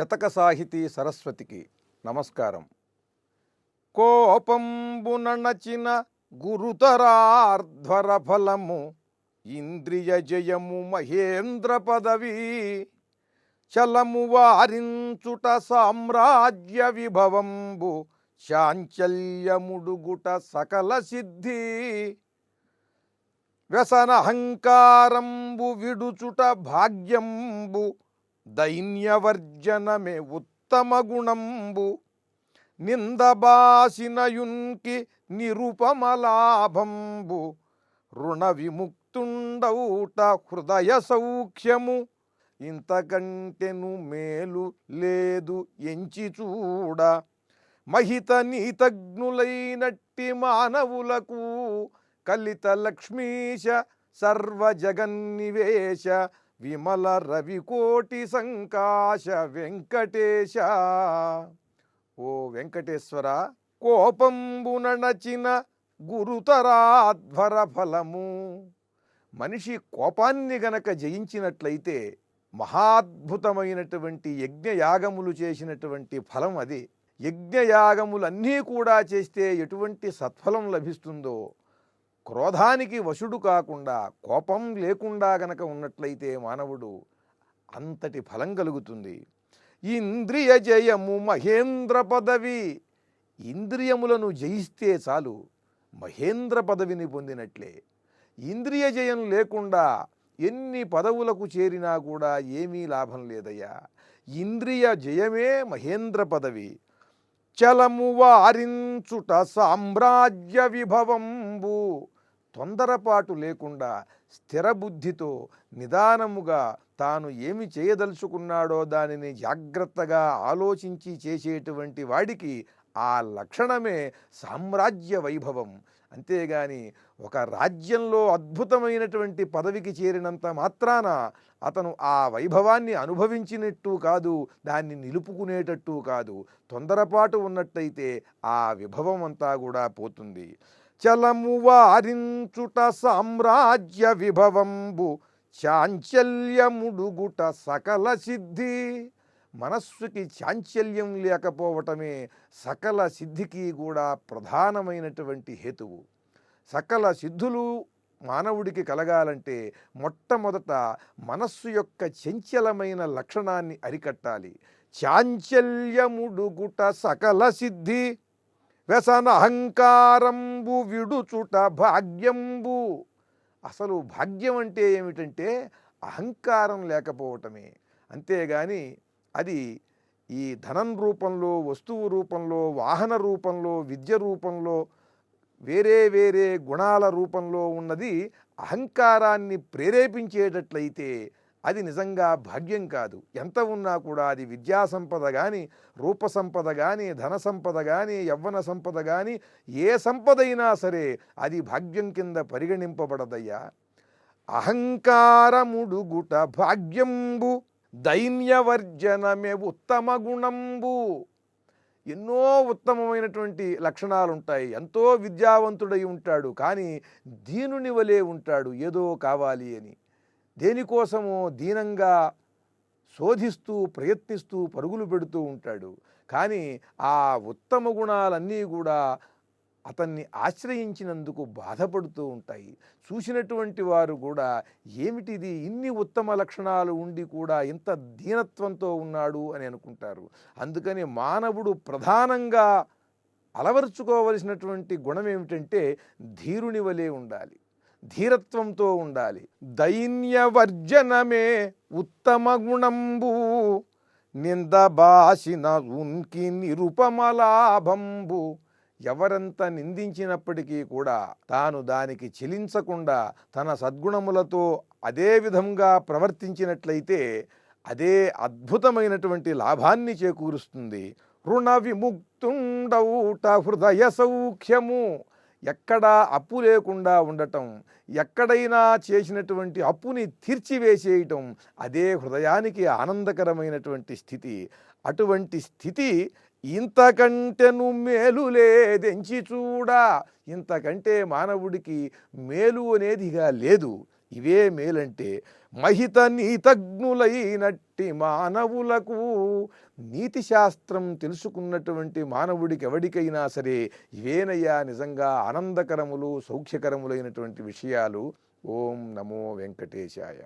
శతక సాహితీ సరస్వతికి నమస్కారం. కోపంబున నచిన గురుతరార్ధ్వర ఫలము ఇంద్రియ జయము మహేంద్ర పదవి చలము వారించుట సామ్రాజ్య విభవంబు చాంచల్యముడుగుట సకల సిద్ధి వ్యసనహంకారంబు విడుచుట భాగ్యంబు దైన్యవర్జనమే ఉత్తమ గుణంబు. నిందబాసినయున్కి నిరుపమలాభంబు. రుణ విముక్తుండౌట హృదయ సౌఖ్యము. ఇంతకంటెను మేలు లేదు ఎంచి చూడ. మహిత నీతజ్ఞులైనట్టి మానవులకు కలిత లక్ష్మీశ సర్వజగన్నివేశ. విమల రవికోటి సంకాశ వెంకటేశ. ఓ వెంకటేశ్వర కోపంబునచిన గురుతరాధ్వర ఫలము. మనిషి కోపాన్ని గనక జయించినట్లయితే మహాద్భుతమైనటువంటి యజ్ఞయాగములు చేసినటువంటి ఫలం అది. యజ్ఞయాగములన్నీ కూడా చేస్తే ఎటువంటి సత్ఫలం లభిస్తుందో క్రోధానికి వశుడు కాకుండా కోపం లేకుండా గనక ఉన్నట్లయితే మానవుడు అంతటి ఫలం కలుగుతుంది. ఇంద్రియ జయము మహేంద్ర పదవి. ఇంద్రియములను జయిస్తే చాలు మహేంద్ర పదవిని పొందినట్లే. ఇంద్రియ జయం లేకుండా ఎన్ని పదవులకు చేరినా కూడా ఏమీ లాభం లేదయ్యా. ఇంద్రియ జయమే మహేంద్ర పదవి. చలము వారించుట సామ్రాజ్య విభవంబు. తొందరపాటు లేకుండా స్థిర బుద్ధితో నిదానముగా తాను ఏమి చేయదలుచుకున్నాడో దానిని జాగ్రత్తగా ఆలోచించి చేసేటువంటి వాడికి ఆ లక్షణమే సామ్రాజ్య వైభవం. అంతేగాని ఒక రాజ్యంలో అద్భుతమైనటువంటి పదవికి చేరినంత మాత్రాన అతను ఆ వైభవాన్ని అనుభవించినట్టు కాదు దాన్ని నిలుపుకునేటట్టు కాదు. తొందరపాటు ఉన్నట్టయితే ఆ విభవం అంతా కూడా పోతుంది. చలము వారించుట సామ్రాజ్య విభవంబు చాంచల్యముడుగుట సకల సిద్ధి. మనస్సుకి చాంచల్యం లేకపోవటమే సకల సిద్ధికి కూడా ప్రధానమైనటువంటి హేతువు. సకల సిద్ధులు మానవుడికి కలగాలంటే మొట్టమొదట మనస్సు యొక్క చంచలమైన లక్షణాన్ని అరికట్టాలి. చాంచల్యముడుగుట సకల సిద్ధి. వ్యసన అహంకారంబు విడుచుట భాగ్యంబు. అసలు భాగ్యం అంటే ఏమిటంటే అహంకారం లేకపోవటమే. అంతేగాని అది ఈ ధనం రూపంలో వస్తువు రూపంలో వాహన రూపంలో విద్య రూపంలో వేరే వేరే గుణాల రూపంలో ఉన్నది అహంకారాన్ని ప్రేరేపించేటట్లయితే అది నిజంగా భాగ్యం కాదు. ఎంత ఉన్నా కూడా అది విద్యా సంపద కానీ రూప సంపద కానీ ధన సంపద కానీ యవ్వన సంపద కానీ ఏ సంపద అయినా సరే అది భాగ్యం కింద పరిగణింపబడదయ్యా. అహంకారముడుగుట భాగ్యంబు దైన్యవర్జనమే ఉత్తమ గుణంబు. ఎన్నో ఉత్తమమైనటువంటి లక్షణాలు ఉంటాయి ఎంతో విద్యావంతుడై ఉంటాడు కానీ దీనుని వలే ఉంటాడు. ఏదో కావాలి అని. దేనికోసమో దీనంగా శోధిస్తూ ప్రయత్నిస్తూ పరుగులు పెడుతూ ఉంటాడు. కానీ ఆ ఉత్తమ గుణాలన్నీ కూడా అతన్ని ఆశ్రయించినందుకు బాధపడుతూ ఉంటాయి. చూసినటువంటి వారు కూడా ఏమిటిది? ఇన్ని ఉత్తమ లక్షణాలు ఉండి కూడా ఇంత దీనత్వంతో ఉన్నాడు అని అనుకుంటారు. అందుకని మానవుడు ప్రధానంగా అలవరుచుకోవలసినటువంటి గుణం ఏమిటంటే ధీరుని వలె ఉండాలి. ధీరత్వంతో ఉండాలి. దైన్యవర్జనమే ఉత్తమ గుణంబు. నిందబాసిన ఉన్కి నిరుపమలాభంబు ఎవరంత నిందించినప్పటికీ కూడా తాను దానికి చెలించకుండా తన సద్గుణములతో అదే విధంగా ప్రవర్తించినట్లయితే అదే అద్భుతమైనటువంటి లాభాన్ని చేకూరుస్తుంది. రుణ విముక్తుండవుట హృదయ సౌఖ్యము. ఎక్కడా అప్పు లేకుండా ఉండటం ఎక్కడైనా చేసినటువంటి అప్పుని తీర్చివేసేయటం అదే హృదయానికి ఆనందకరమైనటువంటి స్థితి. అటువంటి స్థితి ఇంతకంటెను మేలు లేదెంచి చూడా? ఇంతకంటే మానవుడికి మేలు అనేదిగా లేదు. ఇవే మేలంటే మహిత నీతజ్ఞులైనట్టి మానవులకు నీతి శాస్త్రం తెలుసుకున్నటువంటి మానవుడికి ఎవడికైనా సరే ఇవేనయ్యా నిజంగా ఆనందకరములు సౌఖ్యకరములైనటువంటి విషయాలు. ఓం నమో వెంకటేశాయ.